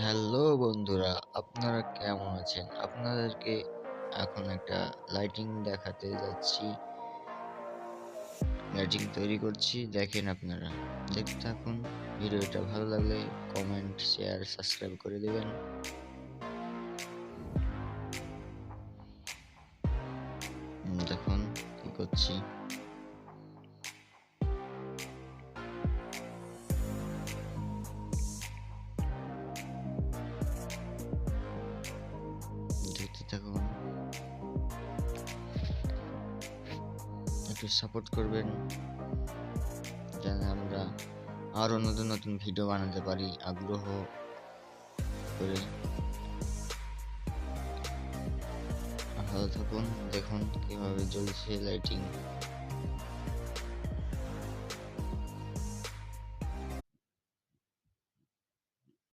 Hello বন্ধুরা, আপনারা কেমন আছেন? আপনাদেরকে এখন একটা লাইটিং দেখাতে যাচ্ছি। লাইটিং তৈরি করছি, দেখেন আপনারা। দেখতে থাকুন, ভিডিওটা ভালো লাগলে কমেন্ট শেয়ার সাবস্ক্রাইব করে দেবেন। দেখুন, কি করছি। একটু সাপোর্ট করবেন যেন আমরা আরও নতুন নতুন ভিডিও বানাতে পারি, আগ্রহ করে। ভালো থাকুন, দেখুন কীভাবে জ্বলছে লাইটিং